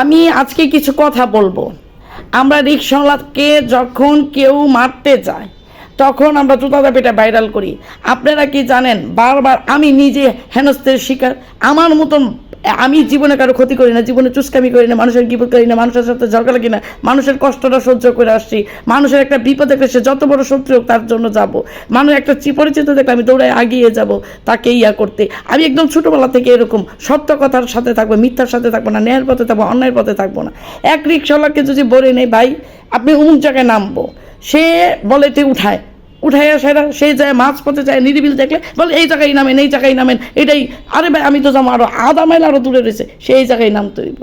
আমি আজকে কিছু কথা বলব। আমরা রিক্সাওয়ালাকে যখন কেউ মারতে যায় তখন আমরা জুতা পেটা ভাইরাল করি। আপনারা কি জানেন, বারবার আমি নিজে হেনস্তের শিকার। আমার মতন, আমি জীবনে কারও ক্ষতি করি না, জীবনে চুস্কামি করি না, মানুষের বিপদ করি না, মানুষের সাথে ঝগড়া লাগি না, মানুষের কষ্টটা সহ্য করে আসছি, মানুষের একটা বিপদ দেখলে সে যত বড় শত্রু হোক তার জন্য যাব। মানুষ একটা পরিচিত দেখলে আমি দৌড়ায় আগিয়ে যাব তাকে ইয়া করতে। আমি একদম ছোটোবেলা থেকে এরকম সত্য কথার সাথে থাকব, মিথ্যার সাথে থাকব না, ন্যায়ের পথে থাকব, অন্যায়ের পথে থাকব না। এক রিক্সাওয়ালাকে যদি বলে নেই, ভাই, আপনি অমুক জায়গায় নামবো। সে বলে তুই উঠায়। উঠাইয়া সেরা সেই যায় মাছ পথে যায়, নিরিবিল দেখলে বলে, এই জায়গায় নামেন, এই জায়গায় নামেন। এটাই, আরে ভাই, আমি তো যাব আরও আধা মাইল আরও দূরে রয়েছে, সেই জায়গায় নামতে হইব।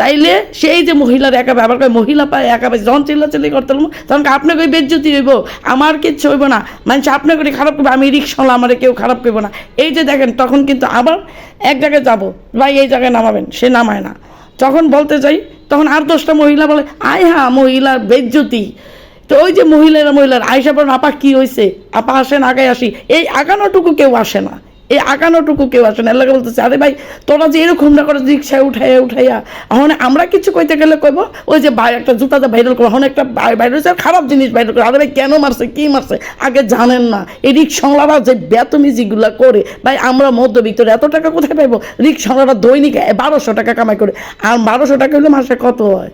তাইলে সেই যে মহিলার একা আবার কয়, মহিলা পায় একা পায় যখন চিল্লাচিল্লি করতে লাগবো তখন আপনাকে ওই বেজ্জতি হইব? আমার কিচ্ছু হইব না। মানুষ আপনাকে খারাপ করবে, আমি রিক্সাওয়ালা আমার কেউ খারাপ করব না। এই যে দেখেন, তখন কিন্তু আবার এক জায়গায় যাব, ভাই, এই জায়গায় নামাবেন, সে নামায় না। যখন বলতে যাই, তখন আর দশটা মহিলা বলে, আয় হা, মহিলার বেজ্জতি। তো ওই যে মহিলারা, মহিলার আয়সা বলেন, আপা, কি হয়েছে আপা আসেন আগে আসি। এই আগানোটুকু কেউ আসে না। এই আগানোটুকু কেউ আসে না। এলাকা বলতেছে, আরে ভাই, তোরা যে এরকম না করে রিক্সায় উঠাইয়া উঠাইয়া, এখন আমরা কিছু কইতে গেলে কইব, ওই যে ভাই, একটা জুতাতে ভাইরাল করব এখন একটা ভাইরাল হয়েছে খারাপ জিনিস ভাইরাল করে। আরে ভাই, কেন মারছে, কি মারছে? আগে জানেন না। এই রিক্সাওয়ালারা যে বেতমিজিগুলো করে, ভাই, আমরা মধ্যবিত্তর এত টাকা কোথায় পাইবো? রিক্সাওয়ালারা দৈনিক বারোশো টাকা কামাই করে। আর বারোশো টাকা হলে মাসে কত হয়?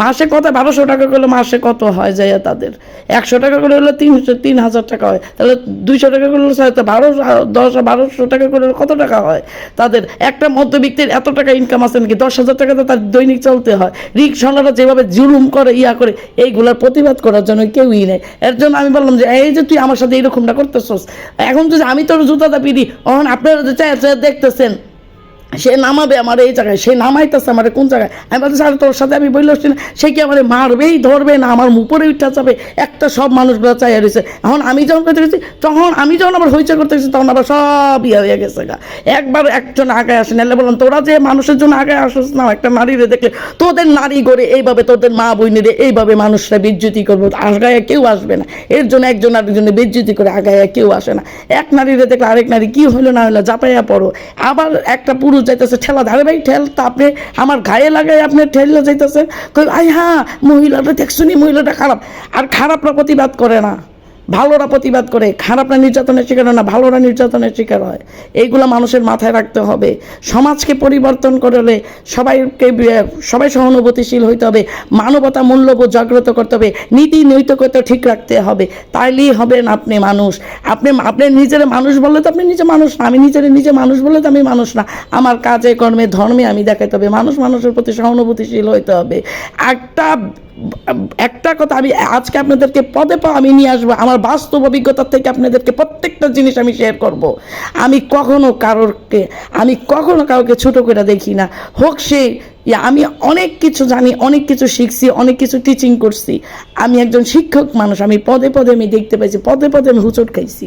মাসে কত? বারোশো টাকা করলে মাসে কত হয় যায় তাদের? একশো টাকা করে হলে তিনশো, তিন হাজার টাকা হয়। তাহলে দুইশো টাকা করলে হয়তো বারো দশ, বারোশো টাকা করে কত টাকা হয় তাদের? একটা মধ্যবিত্তের এত টাকা ইনকাম আছে নাকি? দশ হাজার টাকা তো তার দৈনিক চলতে হয়। রিক্সাওয়ালারা যেভাবে জুলুম করে, ইয়া করে, এইগুলার প্রতিবাদ করার জন্য কেউই নেই। এর জন্য আমি বললাম যে, এই যে তুই আমার সাথে এইরকমটা করতেছস, এখন যদি আমি তোর জুতাটা পিড়ি তখন আপনারা যে চাই দেখতেছেন। সে নামাবে আমার এই জায়গায়, সে নামাইতেছে আমার কোন জায়গায়? আমি বলছি স্যার তোর সাথে আমি বললে না সে কি আমার মারবেই, ধরবে না? আমার উপরে উঠা যাবে। একটা সব মানুষগুলো চাই রয়েছে এখন আমি যখন করতে গেছি, তখন আমি যখন আবার হইচে করতে গেছি, তখন আবার সব ইয়ে হয়ে গেছে গা। একবার একজন আগে আসে নাহলে বললাম, তোরা যে মানুষের জন্য আগে আসিস না, একটা নারীরে দেখলে, তোদের নারী করে এইভাবে তোদের মা বইনেরে এইভাবে মানুষরা বিজ্যুতি করব, আগায় কেউ আসবে না। এর জন্য একজন আরেকজনে বিজ্যুতি করে আগায় কেউ আসে না। এক নারীরে দেখলে আরেক নারী কি হলো না হলো জাপাইয়া পড়ো আবার একটা পুরুষ যাইতেছে, ঠেলা ধারে ভাই, ঠেল তা আপনি আমার গায়ে লাগাই আপনি ঠেললে যাইতেছে। কই আই হ্যাঁ মহিলাটা দেখছ মহিলাটা খারাপ। আর খারাপরা প্রতিবাদ করে না। ভালোরা প্রতিবাদ করে, খারাপরা নির্যাতনের শিকার হয় না, ভালোরা নির্যাতনের শিকার হয়। এইগুলো মানুষের মাথায় রাখতে হবে। সমাজকে পরিবর্তন করলে সবাইকে সবাই সহানুভূতিশীল হইতে হবে, মানবতা মূল্যবোধ জাগ্রত করতে হবে, নীতি নৈতিকতা ঠিক রাখতে হবে। তাইলেই হবেন আপনি মানুষ। আপনি আপনি নিজের মানুষ বললে তো আপনি নিজে মানুষ না। আমি নিজের নিজে মানুষ বললে তো আমি মানুষ না। আমার কাজে, কর্মে, ধর্মে আমি দেখাতে হবে। মানুষ মানুষের প্রতি সহানুভূতিশীল হইতে হবে। একটা একটা কথা আমি আজকে আপনাদেরকে পদে পা আমি নিয়ে আসব, আমার বাস্তব অভিজ্ঞতা থেকে আপনাদেরকে প্রত্যেকটা জিনিস আমি শেয়ার করব। আমি কখনো কারোরকে, আমি কখনো কাউকে ছোট করে দেখি না। হোক সে আমি অনেক কিছু জানি, অনেক কিছু শিখছি, অনেক কিছু টিচিং করছি। আমি একজন শিক্ষক মানুষ, আমি পদে পদে আমি দেখতে পাইছি, পদে পদে আমি হুচট খাইছি।